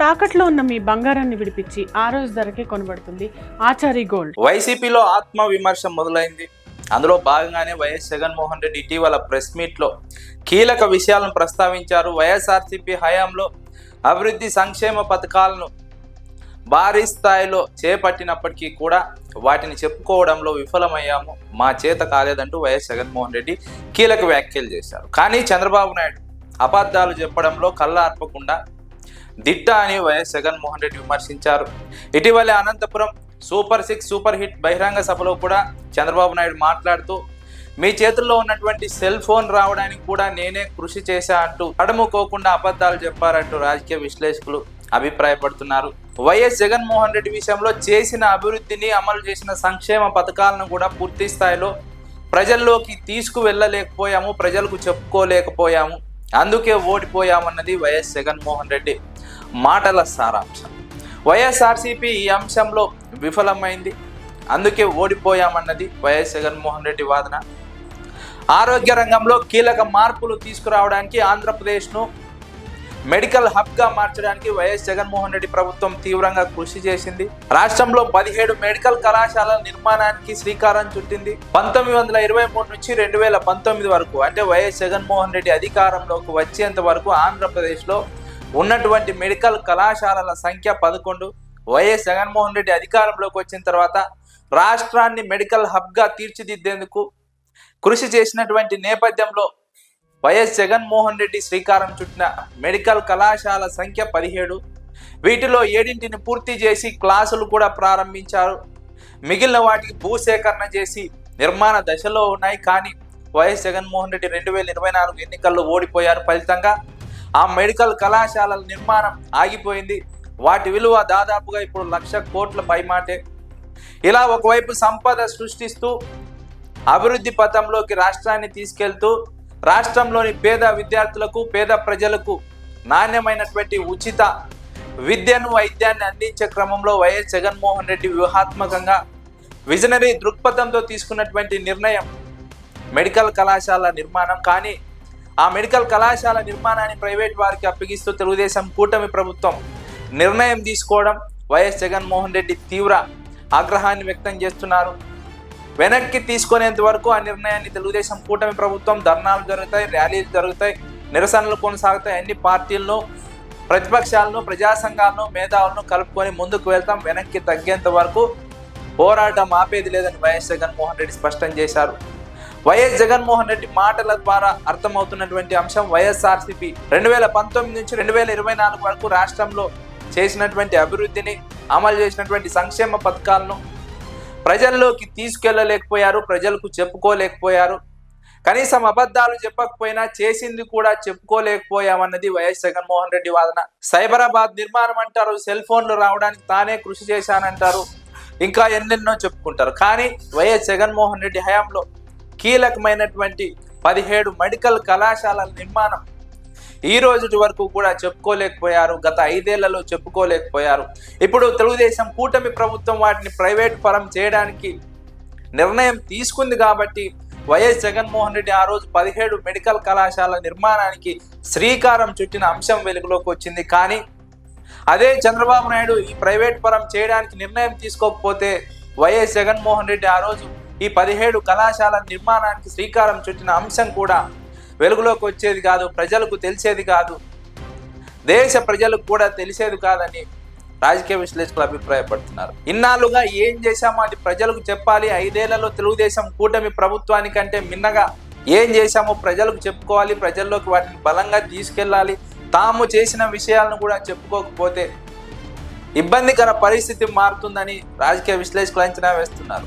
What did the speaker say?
తాకట్లో ఉన్న మీ బంగారాన్ని విడిపించి ఆ రోజు ధరకే కొనబడుతుంది ఆచారి గోల్డ్. వైసీపీలో ఆత్మ విమర్శ మొదలైంది. అందులో భాగంగానే వైఎస్ జగన్మోహన్ రెడ్డి ఇటీవల ప్రెస్ మీట్లో కీలక విషయాలను ప్రస్తావించారు. వైఎస్ఆర్సీపీ హయాంలో అభివృద్ధి సంక్షేమ పథకాలను భారీ స్థాయిలో చేపట్టినప్పటికీ కూడా వాటిని చెప్పుకోవడంలో విఫలమయ్యాము. మా చేత కాలేదంటూ వైఎస్ జగన్మోహన్ రెడ్డి కీలక వ్యాఖ్యలు చేశారు. కానీ చంద్రబాబు నాయుడు అబద్ధాలు చెప్పడంలో కళ్ళ ఆర్పకుండా దిట్ట అని వైఎస్ జగన్మోహన్ రెడ్డి విమర్శించారు. ఇటీవలే Anantapuram super six super hit బహిరంగ సభలో కూడా చంద్రబాబు నాయుడు మాట్లాడుతూ మీ చేతుల్లో ఉన్నటువంటి సెల్ ఫోన్ రావడానికి కూడా నేనే కృషి చేశా అంటూ అడముకోకుండా అబద్ధాలు చెప్పారంటూ రాజకీయ విశ్లేషకులు అభిప్రాయపడుతున్నారు. వైఎస్ జగన్మోహన్ రెడ్డి విషయంలో చేసిన అభివృద్ధిని అమలు చేసిన సంక్షేమ పథకాలను కూడా పూర్తి స్థాయిలో ప్రజల్లోకి తీసుకువెళ్ళలేకపోయాము ప్రజలకు చెప్పుకోలేకపోయాము. అందుకే ఓడిపోయామన్నది వైఎస్ జగన్మోహన్ రెడ్డి మాటల సారాంశం. వైఎస్ఆర్సీపీ ఈ అంశంలో విఫలమైంది. అందుకే ఓడిపోయామన్నది వైఎస్ జగన్మోహన్ రెడ్డి వాదన. ఆరోగ్య రంగంలో కీలక మార్పులు తీసుకురావడానికి ఆంధ్రప్రదేశ్ను మెడికల్ హబ్గా మార్చడానికి వైఎస్ జగన్మోహన్ రెడ్డి ప్రభుత్వం తీవ్రంగా కృషి చేసింది. రాష్ట్రంలో పదిహేడు మెడికల్ కళాశాలల నిర్మాణానికి శ్రీకారం చుట్టింది. పంతొమ్మిది వందల ఇరవై మూడు నుంచి రెండు వేల పంతొమ్మిది వరకు అంటే వైఎస్ జగన్మోహన్ రెడ్డి అధికారంలోకి వచ్చేంత వరకు ఆంధ్రప్రదేశ్లో ఉన్నటువంటి మెడికల్ కళాశాలల సంఖ్య పదకొండు. వైఎస్ జగన్మోహన్ రెడ్డి అధికారంలోకి వచ్చిన తర్వాత రాష్ట్రాన్ని మెడికల్ హబ్గా తీర్చిదిద్దేందుకు కృషి చేసినటువంటి నేపథ్యంలో వైఎస్ జగన్మోహన్ రెడ్డి శ్రీకారం చుట్టిన మెడికల్ కళాశాల సంఖ్య పదిహేడు. వీటిలో ఏడింటిని పూర్తి చేసి క్లాసులు కూడా ప్రారంభించారు. మిగిలిన వాటికి భూసేకరణ చేసి నిర్మాణ దశలో ఉన్నాయి. కానీ వైఎస్ జగన్మోహన్ రెడ్డి రెండు వేల ఇరవై నాలుగు ఎన్నికల్లో ఓడిపోయారు ఫలితంగా. ఆ మెడికల్ కళాశాలల నిర్మాణం ఆగిపోయింది. వాటి విలువ దాదాపుగా ఇప్పుడు లక్ష కోట్ల పైమాటే. ఇలా ఒకవైపు సంపద సృష్టిస్తూ అభివృద్ధి పథంలోకి రాష్ట్రాన్ని తీసుకెళ్తూ రాష్ట్రంలోని పేద విద్యార్థులకు పేద ప్రజలకు నాణ్యమైనటువంటి ఉచిత విద్యను వైద్యాన్ని అందించే క్రమంలో వైఎస్ జగన్మోహన్ రెడ్డి వ్యూహాత్మకంగా విజనరీ దృక్పథంతో తీసుకున్నటువంటి నిర్ణయం మెడికల్ కళాశాల నిర్మాణం. కానీ ఆ మెడికల్ కళాశాల నిర్మాణాన్ని ప్రైవేట్ వారికి అప్పగిస్తూ తెలుగుదేశం కూటమి ప్రభుత్వం నిర్ణయం తీసుకోవడం వైఎస్ జగన్మోహన్ రెడ్డి తీవ్ర ఆగ్రహాన్ని వ్యక్తం చేస్తున్నారు. వెనక్కి తీసుకునేంత వరకు ఆ నిర్ణయాన్ని తెలుగుదేశం కూటమి ప్రభుత్వం ధర్నాలు జరుగుతాయి ర్యాలీలు జరుగుతాయి నిరసనలు కొనసాగుతాయి. అన్ని పార్టీలను ప్రతిపక్షాలను ప్రజా సంఘాలను మేధావులను కలుపుకొని ముందుకు వెళ్తాం. వెనక్కి తగ్గేంత వరకు పోరాటం ఆపేది లేదని వైఎస్ జగన్మోహన్ రెడ్డి స్పష్టం చేశారు. వైఎస్ జగన్మోహన్ రెడ్డి మాటల ద్వారా అర్థమవుతున్నటువంటి అంశం వైఎస్ఆర్సీపీ. రెండు వేల పంతొమ్మిది నుంచి రెండు వేల ఇరవై నాలుగు వరకు రాష్ట్రంలో చేసినటువంటి అభివృద్ధిని అమలు చేసినటువంటి సంక్షేమ పథకాలను ప్రజల్లోకి తీసుకెళ్ళలేకపోయారు ప్రజలకు చెప్పుకోలేకపోయారు. కనీసం అబద్ధాలు చెప్పకపోయినా చేసింది కూడా చెప్పుకోలేకపోయామన్నది వైఎస్ జగన్మోహన్ రెడ్డి వాదన. సైబరాబాద్ నిర్మాణం అంటారు సెల్ ఫోన్లు రావడానికి తానే కృషి చేశానంటారు. ఇంకా ఎన్నెన్నో చెప్పుకుంటారు. కానీ వైఎస్ జగన్మోహన్ రెడ్డి హయాంలో కీలకమైనటువంటి పదిహేడు మెడికల్ కళాశాలల నిర్మాణం ఈ రోజు వరకు కూడా చెప్పుకోలేకపోయారు. గత ఐదేళ్ళలో చెప్పుకోలేకపోయారు. ఇప్పుడు తెలుగుదేశం కూటమి ప్రభుత్వం వాటిని ప్రైవేట్ పరం చేయడానికి నిర్ణయం తీసుకుంది కాబట్టి వైఎస్ జగన్మోహన్ రెడ్డి ఆ రోజు పదిహేడు మెడికల్ కళాశాల నిర్మాణానికి శ్రీకారం చుట్టిన అంశం వెలుగులోకి వచ్చింది. కానీ అదే చంద్రబాబు నాయుడు ఈ ప్రైవేట్ పరం చేయడానికి నిర్ణయం తీసుకోకపోతే వైఎస్ జగన్మోహన్ రెడ్డి ఆ రోజు ఈ పదిహేడు కళాశాల నిర్మాణానికి శ్రీకారం చుట్టిన అంశం కూడా వెలుగులోకి వచ్చేది కాదు ప్రజలకు తెలిసేది కాదు. దేశ ప్రజలకు కూడా తెలిసేది కాదని రాజకీయ విశ్లేషకులు అభిప్రాయపడుతున్నారు. ఇన్నాళ్ళుగా ఏం చేశామో అది ప్రజలకు చెప్పాలి. ఐదేళ్ళలో తెలుగుదేశం కూటమి ప్రభుత్వానికంటే మిన్నగా ఏం చేశామో ప్రజలకు చెప్పుకోవాలి. ప్రజల్లోకి వాటిని బలంగా తీసుకెళ్ళాలి. తాము చేసిన విషయాలను కూడా చెప్పుకోకపోతే ఇబ్బందికర పరిస్థితి మారుతుందని రాజకీయ విశ్లేషకులు అంచనా వేస్తున్నారు.